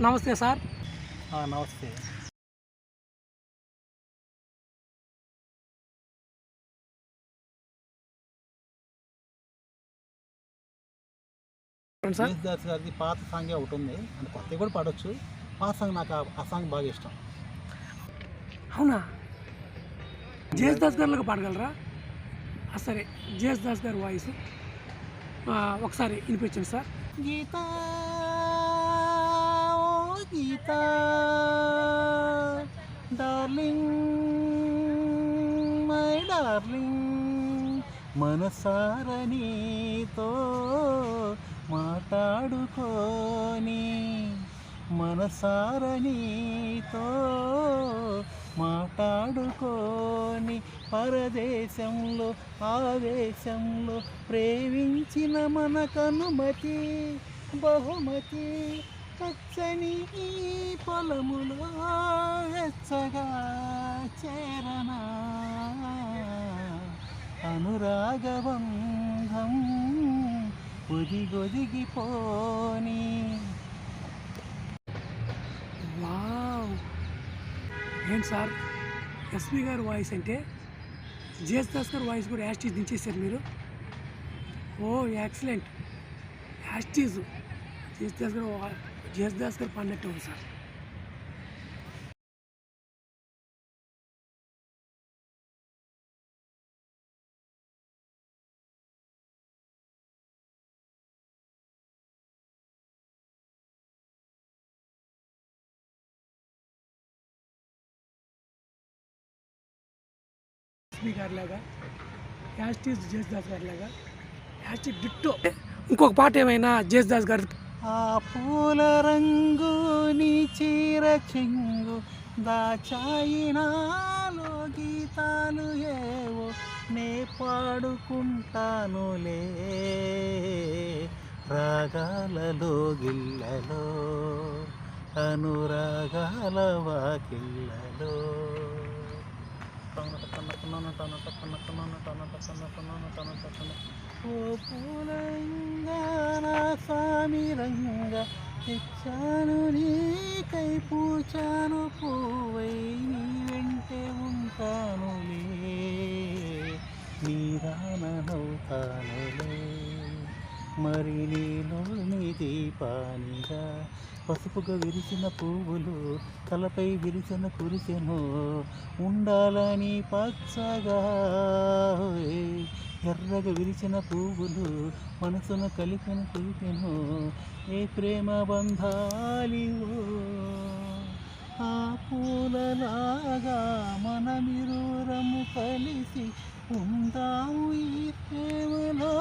నమస్తే సార్. నమస్తే. యేసుదాస్ గారిది పాత సాంగ్ ఒకటి ఉంది. అంటే కొత్తవి కూడా పాడొచ్చు. పాత సాంగ్ నాకు ఆ- సాంగ్ బాగా ఇష్టం. అవునా? జేఎస్ దాస్ గారిలాగా పాడగలరా? సరే. జేఎస్ దాస్ గారి వాయిస్. ఆ, ఒకసారి వినిపించండి sir. Geetha Geetha darling my darling మనసార నీతో మాట్లాడుకోని మనసార నీతో మాట్లాడుకోని పరదేశంలో ఆవేశంలో ప్రేమించిన మన కనుమతి బహుమతి పచ్చని ఈ పొలములో వెచ్చగా చేరనా? అనురాగబంధం ఒదిగొదిగిపోని. వావ్! ఏంటి సార్? ఎస్వి గారు వాయిస్ అంటే జేఎస్ దాస్ వాయిస్ కూడా యాస్టీజ్ దించేశారు మీరు? ఓ యాక్సిలెంట్ యాస్టీజ్. జేఎస్ దాస్ గారు వా- జేఎస్ దాస్ గారు పాడినట్టు ఉంది సార్ ఎస్పి గారి లాగా యాస్టీజ్ జేఎస్ దాస్ గారి లాగా యాస్టీజ్ డిట్టో ఇంకొక పాట ఏమైనా జేఎస్ దాస్ గారి ఆ పూల రంగు నీ చీర చెంగు దాచాయి నాలో గీతాలు ఏవో నే పాడుకుంటానులే రాగాలలో గిల్లలో అనురాగాల వాకిళ్ళలో ఓ పూలంగానా స్వామి రంగా తెచ్చాను నీకై పూచాను పూవై నీ వెంటే ఉంటాను నీ రానవుతానులే మరి నీలో నీ దీపానిగా పసుపుగా విరిసిన పువ్వులు తలపై విరిసిన కురిసెను ఉండాలని పచ్చగా ఎర్రగా విరిచిన పువ్వులు మనసును కలిపిన కురిపెను ఏ ప్రేమ బంధాలివో ఆ పూలలాగా మనమిరురము కలిసి ఉందాము ఈ ప్రేమలో.